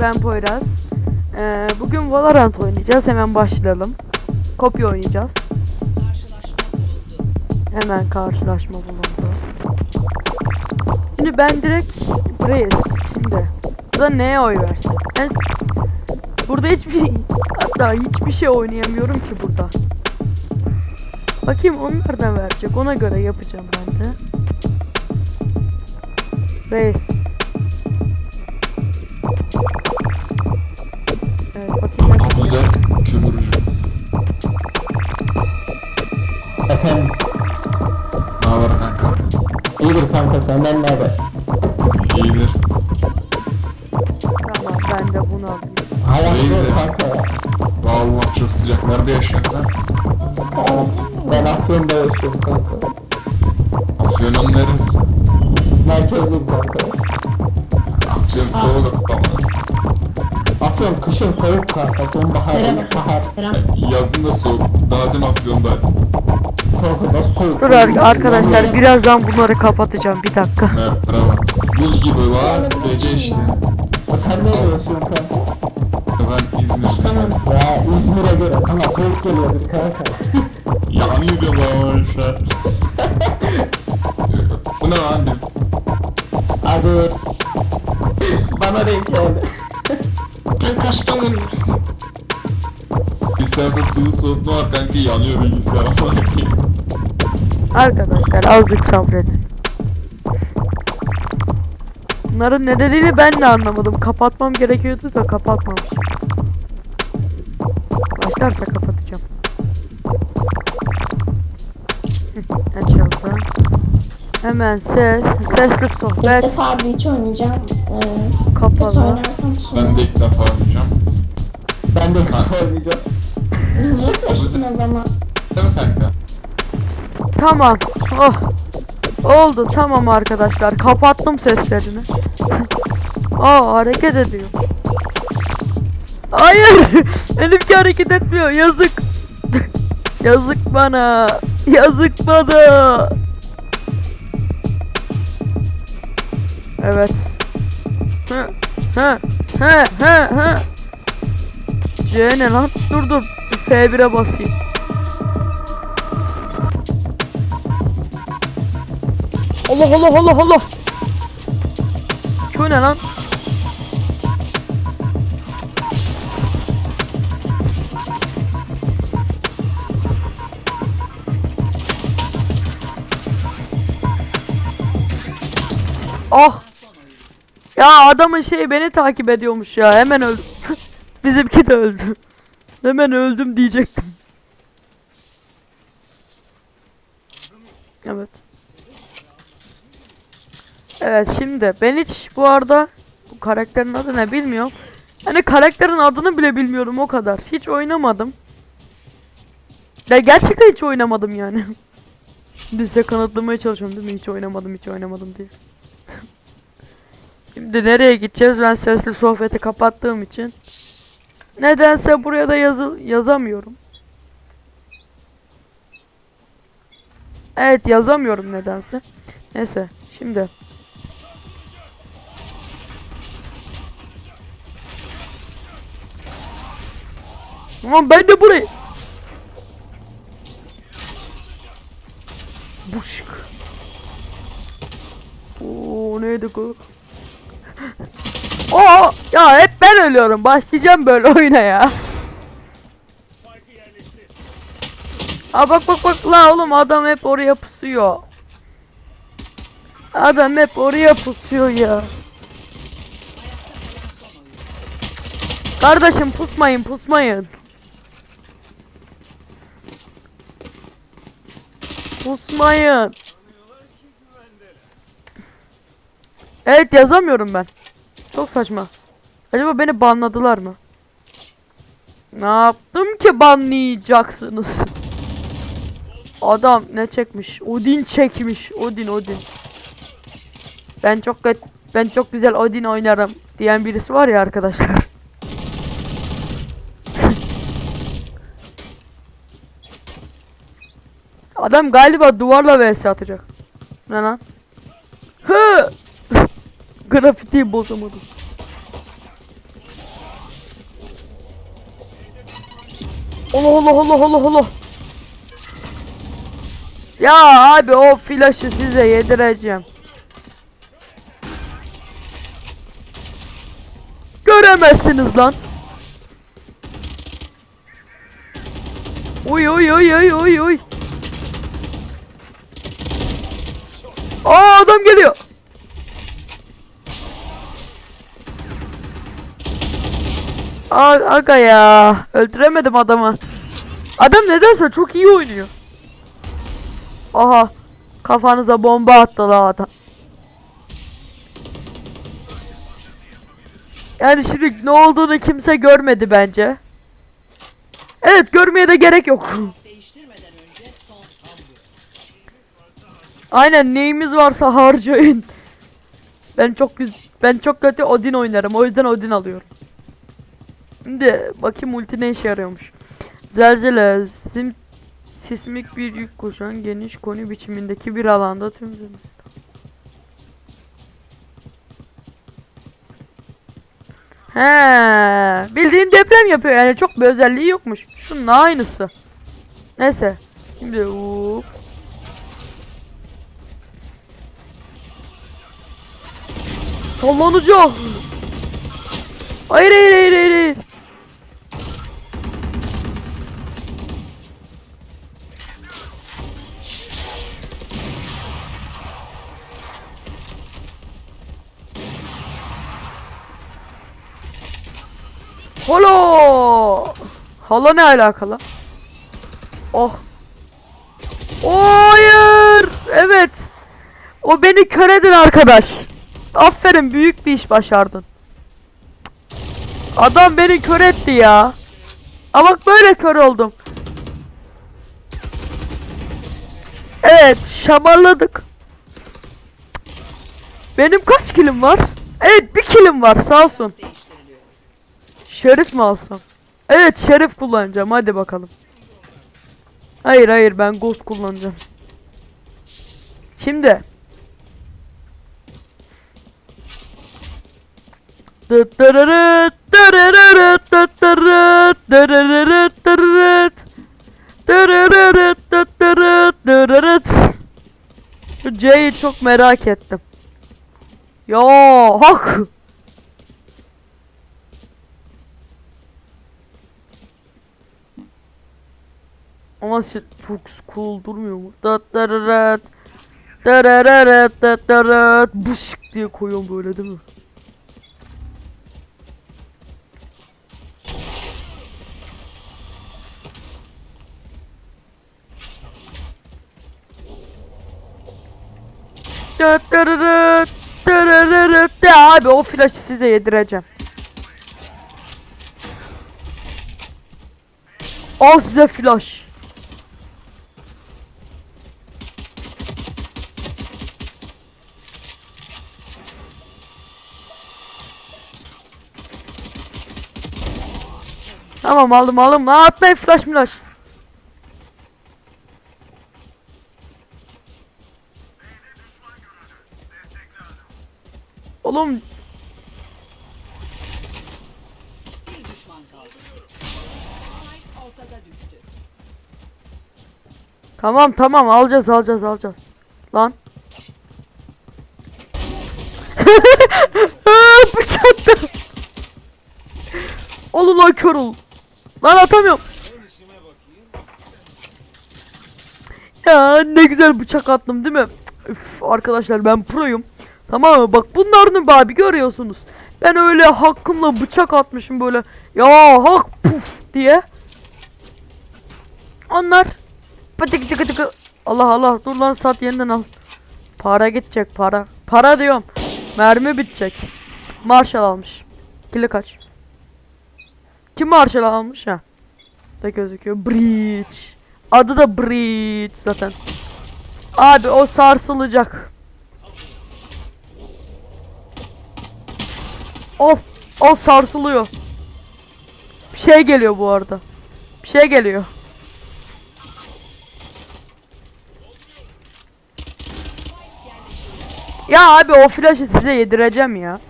ben Poyraz. Ee, bugün Valorant oynayacağız. Hemen başlayalım. Kopya oynayacağız. Hemen karşılaşma bulundu. Şimdi ben direkt burayız. Şimdi burada neye oy versin? Ben burada hiçbir hatta hiçbir şey oynayamıyorum ki burada. Bakayım onlar da verecek. Ona göre yapacağım ben de. Reis. Kömürcü. Efendim, Ne haber kanka? iyidir kanka senden ne haber? İyidir. Tamam ben de bunu alayım. Hayat İyidir. zor kanka ya. Vallahi çok sıcak. Nerede yaşıyorsun sen? Ben Afyon'da yaşıyorum kanka. Afyon'un neresi? Merkezdeyim kanka. Afyon soğuk ama. Afyon kışın soğuk kanka, sonbahar, ilkbahar. Yazın da soğuk. Daha dün Afyon'daydım. Kanka nasıl soğuk? Dur ar- arkadaşlar birazdan bunları kapatacağım bir dakika. Merhaba. Buz gibi var. Gece işte. Sen nerede yaşıyorsun kanka? Ben İzmir'deyim. Ya İzmir'e göre sana soğuk geliyordur kanka. Yanıyor diyorlar şu an. Bu ne lan? Hadi. Bana denk geldi. Ben Kastamonu. Bilgisayarda sıvı soğutma var kanka yanıyor bilgisayar. Arkadaşlar azıcık sabredin. Bunların ne dediğini ben de anlamadım. Kapatmam gerekiyordu da kapatmamışım. Başlarsa kapatacağım. Açıldı. Hemen ses, sesli İlk sohbet defa Breach oynayacağım. Ee, kötü kapalı. oynarsam sonra. ben de ilk defa oynayacağım. Ben de oynayacağım. Niye seçtin o zaman? Değil mi? Tamam. Oh. Oldu tamam arkadaşlar. Kapattım seslerini. Aa hareket ediyor. Hayır. Benimki hareket etmiyor. Yazık. Yazık bana. Yazık bana. Evet. Hı hı hı hı hı. C ne lan? Dur dur. F1'e basayım. Allah Allah Allah Allah. Şu ne lan? Ah. Ya adamın şeyi beni takip ediyormuş ya. Hemen öldüm. Bizimki de öldü. Hemen öldüm diyecektim. Evet. Evet şimdi ben hiç bu arada bu karakterin adı ne bilmiyorum. Hani karakterin adını bile bilmiyorum o kadar. Hiç oynamadım. Ya gerçekten hiç oynamadım yani. Şimdi size kanıtlamaya çalışıyorum değil mi? Hiç oynamadım hiç oynamadım diye. Şimdi nereye gideceğiz? Ben sesli sohbeti kapattığım için. Nedense buraya da yazı yazamıyorum. Evet yazamıyorum nedense. Neyse şimdi. Aman ben de burayı. Buşk. Oo neydi bu? Oo ya hep ben ölüyorum. Başlayacağım böyle oyuna ya. Aa bak bak bak la oğlum adam hep oraya pusuyor. Adam hep oraya pusuyor ya. Kardeşim pusmayın pusmayın. Pusmayın. Evet yazamıyorum ben. Çok saçma. Acaba beni banladılar mı? Ne yaptım ki banlayacaksınız? Adam ne çekmiş? Odin çekmiş. Odin Odin. Ben çok ben çok güzel Odin oynarım diyen birisi var ya arkadaşlar. Adam galiba duvarla vs atacak. Ne lan? Hı! grafitiyi bozamadım. Allah Allah Allah Allah Allah. Ya abi o flaşı size yedireceğim. Göremezsiniz lan. Oy oy oy oy oy oy. Aa adam geliyor. Aga ya. Öldüremedim adamı. Adam nedense çok iyi oynuyor. Aha. Kafanıza bomba attı la adam. Yani şimdi ne olduğunu kimse görmedi bence. Evet görmeye de gerek yok. Aynen neyimiz varsa harcayın. Ben çok ben çok kötü Odin oynarım. O yüzden Odin alıyorum. Şimdi bakayım ulti ne işe yarıyormuş. Zelzele, sim, sismik bir yük kuşan geniş koni biçimindeki bir alanda tüm He, bildiğin deprem yapıyor yani çok bir özelliği yokmuş. Şunun aynısı. Neyse. Şimdi hop. Sallanacak. Hayır hayır hayır hayır. Holo! Hala ne alakalı? Oh. Hayır! Evet. O beni kör edin arkadaş. Aferin büyük bir iş başardın. Adam beni kör etti ya. Ama bak böyle kör oldum. Evet şamarladık. Benim kaç kilim var? Evet bir kilim var sağ olsun. Şerif mi alsam? Evet şerif kullanacağım hadi bakalım. Hayır hayır ben ghost kullanacağım. Şimdi. C'yi çok merak ettim. Ya hak. Ama çok cool durmuyor mu? Dat dararat. Dararat dat darat. Bışık diye koyuyorum böyle değil mi? Dararat. Dararat. Abi o flaşı size yedireceğim. Al size flash. Tamam aldım aldım. Aa, atmayın flash flash. Oğlum tamam tamam alacağız alacağız alacağız. Lan. Aa, Bıçaktı. Oğlum lan kör ol. Lan atamıyorum. Ya ne güzel bıçak attım değil mi? Üf, arkadaşlar ben proyum. Tamam mı? Bak bunların abi görüyorsunuz. Ben öyle hakkımla bıçak atmışım böyle. Ya hak puf diye. Onlar pıtık tıkı tıkı. Allah Allah dur lan sat yeniden al. Para gidecek para. Para diyorum. Mermi bitecek. Marshall almış. Kili kaç? Kim Marshall almış ha? Da gözüküyor. Breach. Adı da Breach zaten. Abi o sarsılacak. Of, o sarsılıyor. Bir şey geliyor bu arada. Bir şey geliyor. Ya abi o flaşı size yedireceğim ya.